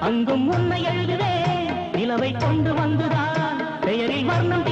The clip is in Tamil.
அங்கும் உன்னை எழுதுவே நிலவை கொண்டு வந்துதான் பெயரில் வர்ணம்